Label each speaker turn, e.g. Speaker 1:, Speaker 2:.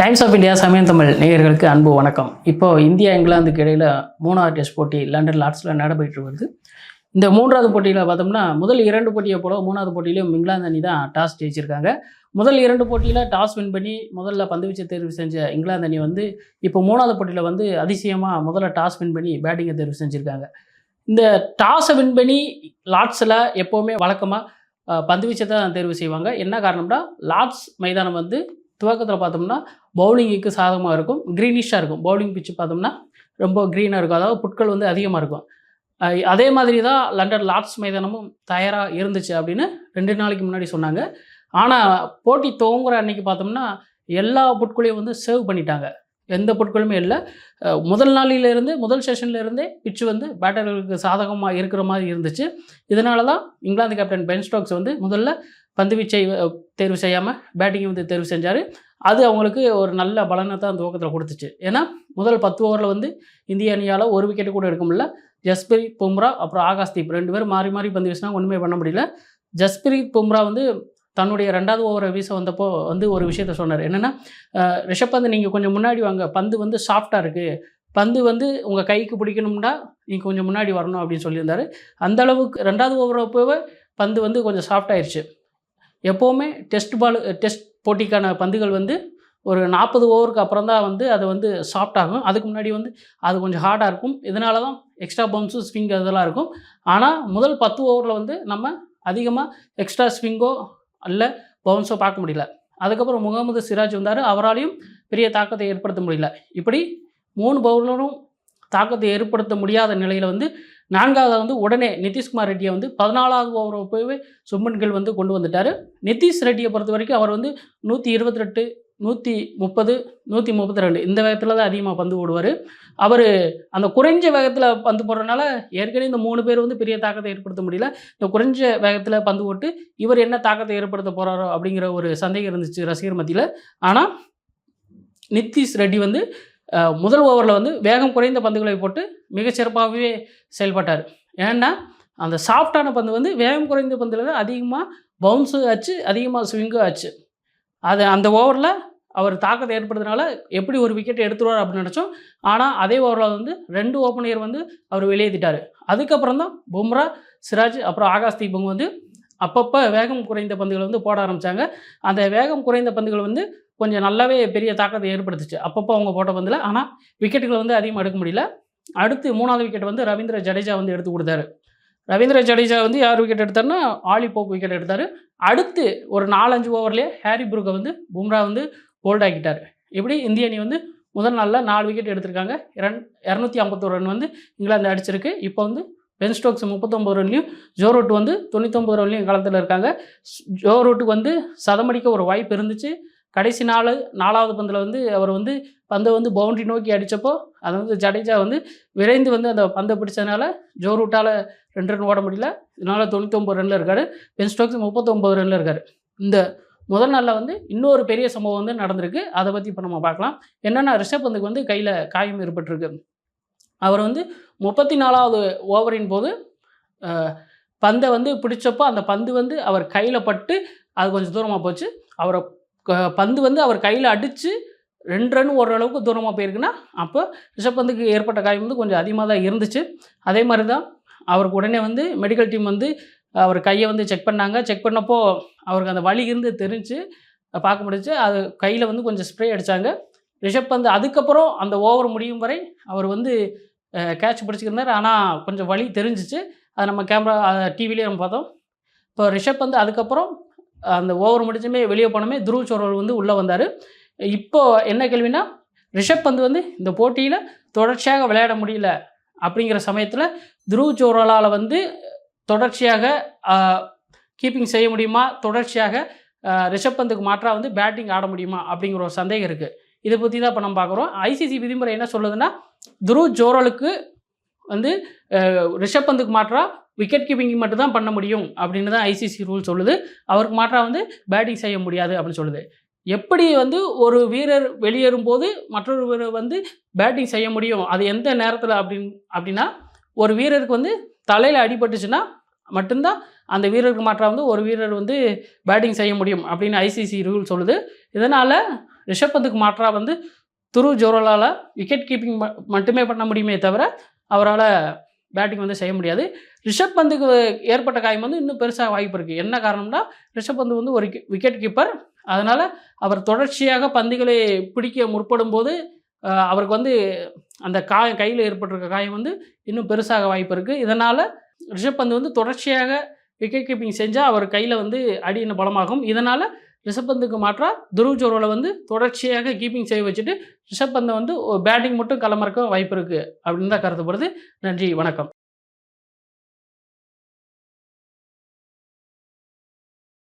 Speaker 1: Times of India சமயம் தமிழ் நேயர்களுக்கு அன்பு வணக்கம். இப்போ இந்தியா இங்கிலாந்துக்கு இடையில் மூணாவது டெஸ்ட் போட்டி லண்டன் லார்ட்ஸில் நடைபெற்று வருது இந்த மூன்றாவது போட்டியில் பார்த்தோம்னா முதல் இரண்டு போட்டியை போல மூணாவது போட்டியிலும் இங்கிலாந்து அணி தான் டாஸ் ஜெயிச்சிருக்காங்க. முதல் இரண்டு போட்டியில் டாஸ் வின் பண்ணி முதல்ல பந்துவீச்சை தேர்வு செஞ்ச இங்கிலாந்து அணி வந்து இப்போ மூணாவது போட்டியில் வந்து அதிசயமாக முதல்ல டாஸ் வின் பண்ணி பேட்டிங்கை தேர்வு செஞ்சுருக்காங்க. இந்த டாஸை வின் பண்ணி லார்ட்ஸில் எப்போவுமே வழக்கமாக பந்துவீச்சை தான் தேர்வு செய்வாங்க. என்ன காரணம்னா லார்ட்ஸ் மைதானம் வந்து துவக்கத்தில் பார்த்தோம்னா பவுலிங்குக்கு சாதகமாக இருக்கும் க்ரீனிஷாக இருக்கும். பவுலிங் பிச்சு பார்த்தோம்னா ரொம்ப க்ரீனாக இருக்கும். அதாவது புட்கள் வந்து அதிகமாக இருக்கும். அதே மாதிரி தான் லண்டன் லார்ட்ஸ் மைதானமும் தயாராக இருந்துச்சு அப்படின்னு ரெண்டு நாளைக்கு முன்னாடி சொன்னாங்க. ஆனால் போட்டி துவங்குற அன்னைக்கு பார்த்தோம்னா எல்லா புட்களையும் வந்து சேவ் பண்ணிட்டாங்க. எந்த பொருட்களுமே இல்லை. முதல் நாளிலிருந்து முதல் செஷன்லேருந்தே பிச்சு வந்து பேட்டர்களுக்கு சாதகமாக இருக்கிற மாதிரி இருந்துச்சு. இதனால தான் இங்கிலாந்து கேப்டன் பென் ஸ்டோக்ஸ் வந்து முதல்ல பந்துவீச்சை தேர்வு செய்யாமல் பேட்டிங்கை வந்து தேர்வு செஞ்சார். அது அவங்களுக்கு ஒரு நல்ல பலனை தான் துவக்கத்தில் கொடுத்துச்சு. ஏன்னா முதல் பத்து ஓவரில் வந்து இந்திய அணியால் ஒரு விக்கெட்டு கூட எடுக்க முடியல. ஜஸ்பிரீத் பும்ரா அப்புறம் ஆகாஷ்தீப் ரெண்டு பேரும் மாறி மாறி பந்து வீசினா ஒன்றுமே பண்ண முடியல. ஜஸ்பிரீத் பும்ரா வந்து தன்னுடைய ரெண்டாவது ஓவரை வீச வந்தப்போ வந்து ஒரு விஷயத்த சொன்னார். என்னென்னா ரிஷப் பந்து நீங்கள் கொஞ்சம் முன்னாடி வாங்க. பந்து வந்து சாஃப்டாக இருக்குது பந்து வந்து உங்கள் கைக்கு பிடிக்கணும்னா நீங்கள் கொஞ்சம் முன்னாடி வரணும் அப்படின்னு சொல்லியிருந்தார். அந்தளவுக்கு ரெண்டாவது ஓவர் அப்போவே பந்து வந்து கொஞ்சம் சாஃப்ட் ஆயிடுச்சு எப்போவுமே டெஸ்ட் பால் டெஸ்ட் போட்டிக்கான பந்துகள் வந்து ஒரு நாற்பது ஓவருக்கு அப்புறம் தான் வந்து அது வந்து சாஃப்ட் ஆகும். அதுக்கு முன்னாடி வந்து அது கொஞ்சம் ஹார்டாக இருக்கும். இதனால தான் எக்ஸ்ட்ரா பம்ப்ஸு ஸ்விங் அதெல்லாம் இருக்கும். ஆனால் முதல் பத்து ஓவரில் வந்து நம்ம அதிகமாக எக்ஸ்ட்ரா ஸ்விங்கோ அல்ல பவுன்ஸோ பார்க்க முடியல. அதுக்கப்புறம் முகமது சிராஜ் வந்தார். அவராலையும் பெரிய தாக்கத்தை ஏற்படுத்த முடியல. இப்படி மூணு பவுலரும் தாக்கத்தை ஏற்படுத்த முடியாத நிலையில் வந்து நான்காவது வந்து உடனே நிதிஷ்குமார் ரெட்டியை வந்து பதினாலாவது ஓவர் போய் சுப்மன் வந்து கொண்டு வந்துட்டார். நிதிஷ் ரெட்டியை பொறுத்த வரைக்கும் அவர் வந்து நூற்றி இருபத்தி ரெட்டு நூற்றி முப்பது நூற்றி முப்பத்தி ரெண்டு இந்த வேகத்தில் தான் அதிகமாக பந்து ஓடுவார் அவர் அந்த குறைஞ்ச வேகத்தில் பந்து போடுறதுனால ஏற்கனவே இந்த மூணு பேர் வந்து பெரிய தாக்கத்தை ஏற்படுத்த முடியல. இந்த குறைஞ்ச வேகத்தில் பந்து போட்டு இவர் என்ன தாக்கத்தை ஏற்படுத்த போகிறாரோ அப்படிங்கிற ஒரு சந்தேகம் இருந்துச்சு ரசிகர் மத்தியில். ஆனால் நிதிஷ் ரெட்டி வந்து முதல் ஓவரில் வந்து வேகம் குறைந்த பந்துகளை போட்டு மிகச்சிறப்பாகவே செயல்பட்டார். ஏன்னா அந்த சாஃப்டான பந்து வந்து வேகம் குறைந்த பந்தில் தான் அதிகமாக பவுன்ஸு ஆச்சு அதிகமாக ஸ்விங்கும் ஆச்சு. அது அந்த ஓவரில் அவர் தாக்கத்தை ஏற்படுறதுனால எப்படி ஒரு விக்கெட் எடுத்துருவார் அப்படின்னு நினச்சோம். ஆனால் அதே ஓவரில் வந்து ரெண்டு ஓப்பனியர் வந்து அவர் வெளியேற்றிட்டார் அதுக்கப்புறம் தான் பும்ரா சிராஜ் அப்புறம் ஆகாஷ் தீபம் வந்து அப்பப்போ வேகம் குறைந்த பந்துகளை வந்து போட ஆரம்பித்தாங்க அந்த வேகம் குறைந்த பந்துகள் வந்து கொஞ்சம் நல்லாவே பெரிய தாக்கத்தை ஏற்படுத்துச்சு. அப்பப்போ அவங்க போட்ட பந்தில். ஆனால் விக்கெட்டுகளை வந்து அதிகமாக எடுக்க முடியல. அடுத்து மூணாவது விக்கெட் வந்து ரவீந்திர ஜடேஜா வந்து எடுத்து கொடுத்தாரு. ரவீந்திர ஜடேஜா வந்து யார் விக்கெட் எடுத்தாருன்னா ஆலி போக் விக்கெட் எடுத்தார். அடுத்து ஒரு நாலஞ்சு ஓவர்லேயே ஹாரி புருக்கை வந்து பும்ரா வந்து போல்ட் ஆக்கிட்டார். இப்படி இந்திய அணி வந்து முதல் நாளில் நாலு விக்கெட் எடுத்திருக்காங்க. இரண் இரநூத்தி ஐம்பத்தோரு ரன் வந்து இங்கிலாந்து அடிச்சிருக்கு. இப்போ வந்து பென் ஸ்டோக்ஸ் முப்பத்தொம்பது ரன்லையும் ஜோ ரூட் வந்து தொண்ணூத்தொம்பது ரன்லையும் காலத்தில் இருக்காங்க. ஜோ ரூட்டுக்கு வந்து சதமடிக்க ஒரு வாய்ப்பு இருந்துச்சு. கடைசி நாள் நாலாவது பந்தில் வந்து அவர் வந்து பந்தை வந்து பவுண்டரி நோக்கி அடித்தப்போ அதை வந்து ஜடேஜா வந்து விரைந்து வந்து அந்த பந்தை பிடிச்சதுனால ஜோ ரூட்டால் ரெண்டு ரன் ஓட முடியல. இதனால் தொண்ணூத்தொம்பது ரனில் இருக்கார். பென் ஸ்டோக்ஸ் முப்பத்தொம்பது ரனில் இருக்கார். இந்த முதல் நாளில் வந்து இன்னொரு பெரிய சம்பவம் வந்து நடந்திருக்கு. அதை பற்றி இப்போ நம்ம பார்க்கலாம். என்னென்னா ரிஷப் பந்துக்கு வந்து கையில் காயம் ஏற்பட்டிருக்கு. அவர் வந்து முப்பத்தி நாலாவது ஓவரின் போது பந்தை வந்து பிடிச்சப்போ அந்த பந்து வந்து அவர் கையில் பட்டு அது கொஞ்சம் தூரமாக போச்சு. அவரை பந்து வந்து அவர் கையில் அடித்து ரெண்டு ரன் ஓடுற அளவுக்கு தூரமாக போயிருக்குன்னா அப்போ ரிஷப் பந்துக்கு ஏற்பட்ட காயம் வந்து கொஞ்சம் அதிகமாக தான் இருந்துச்சு. அதே மாதிரி தான் அவருக்கு உடனே வந்து மெடிக்கல் டீம் வந்து அவர் கையை வந்து செக் பண்ணாங்க. செக் பண்ணப்போ அவருக்கு அந்த வலி இருந்து தெரிஞ்சு பார்க்க முடிஞ்சு அது கையில் வந்து கொஞ்சம் ஸ்ப்ரே அடித்தாங்க ரிஷப் பந்து அதுக்கப்புறம் அந்த ஓவர் முடியும் வரை அவர் வந்து கேட்ச் பிடிச்சிருந்தார் ஆனால் கொஞ்சம் வலி தெரிஞ்சிச்சு. அது நம்ம கேமரா டிவிலேயே நம்ம பார்த்தோம். இப்போ ரிஷப் வந்து அதுக்கப்புறம் அந்த ஓவர் முடிச்சுமே வெளியே போனமே துருவ் சோர்வல் வந்து உள்ளே வந்தார். இப்போ என்ன கேள்வினா ரிஷப் பந்து வந்து இந்த போட்டியில் தொடர்ச்சியாக விளையாட முடியல அப்படிங்கிற சமயத்தில் துருவ் சோரலால் வந்து தொடர்ச்சியாக கீப்பிங் செய்ய முடியுமா? தொடர்ச்சியாக ரிஷப் பந்துக்கு மாற்றாக வந்து பேட்டிங் ஆட முடியுமா? அப்படிங்கிற ஒரு சந்தேகம் இருக்குது இதை பற்றி தான் இப்போ நம்ம பார்க்குறோம் ஐசிசி விதிமுறை என்ன சொல்லுதுன்னா துருவ் ஜோரலுக்கு வந்து ரிஷப் பந்துக்கு மாற்றாக விக்கெட் கீப்பிங் மட்டும் தான் பண்ண முடியும் அப்படின்னு தான் ஐசிசி ரூல் சொல்லுது. அவருக்கு மாற்றாக வந்து பேட்டிங் செய்ய முடியாது அப்படின்னு சொல்லுது. எப்படி வந்து ஒரு வீரர் வெளியேறும் போது மற்றொரு வீரர் வந்து பேட்டிங் செய்ய முடியும்? அது எந்த நேரத்தில் அப்படின் அப்படின்னா ஒரு வீரருக்கு வந்து தலையில் அடிபட்டுச்சுன்னா மட்டும்தான் அந்த வீரருக்கு மாற்றாக வந்து ஒரு வீரர் வந்து பேட்டிங் செய்ய முடியும் அப்படின்னு ஐசிசி ரூல் சொல்லுது. இதனால் ரிஷப் பந்துக்கு மாற்றாக வந்து துரு ஜோரலால் விக்கெட் கீப்பிங் மட்டுமே பண்ண முடியுமே தவிர அவரால் பேட்டிங் வந்து செய்ய முடியாது. ரிஷப் பந்துக்கு ஏற்பட்ட காயம் வந்து இன்னும் பெருசாக வாய்ப்பு இருக்குது என்ன காரணம்னா ரிஷப் பந்து வந்து ஒரு விக்கெட் கீப்பர் அதனால் அவர் தொடர்ச்சியாக பந்துகளை பிடிக்க முற்படும் போது அவருக்கு வந்து அந்த காயம் கையில் ஏற்பட்டிருக்க காயம் வந்து இன்னும் பெருசாக வாய்ப்பு இருக்குது இதனால் ரிஷப் பந்து வந்து தொடர்ச்சியாக விக்கெட் கீப்பிங் செஞ்சால் அவர் கையில் வந்து அடி இன்னும் பலமாகும். இதனால் ரிஷப் பந்துக்கு மாற்றாக துருவ் ஜோரோல வந்து தொடர்ச்சியாக கீப்பிங் செய்ய வச்சுட்டு ரிஷப் பந்தை வந்து பேட்டிங் மட்டும் களமிறக்க வாய்ப்பு இருக்குது அப்படின்னு தான் கருதப்படுது. நன்றி வணக்கம்.